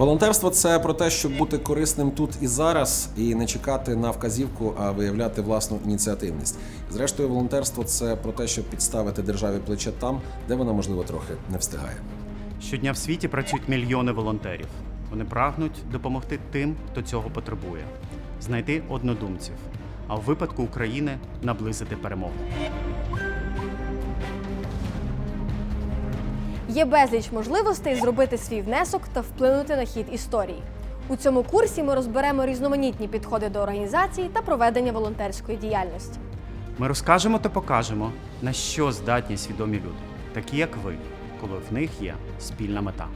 Волонтерство це про те, щоб бути корисним тут і зараз, і не чекати на вказівку, а виявляти власну ініціативність. Зрештою, волонтерство це про те, щоб підставити державі плече там, де вона можливо трохи не встигає. Щодня в світі працюють мільйони волонтерів. Вони прагнуть допомогти тим, хто цього потребує, знайти однодумців, а в випадку України наблизити перемогу. Є безліч можливостей зробити свій внесок та вплинути на хід історії. У цьому курсі ми розберемо різноманітні підходи до організації та проведення волонтерської діяльності. Ми розкажемо та покажемо, на що здатні свідомі люди, такі як ви, коли в них є спільна мета.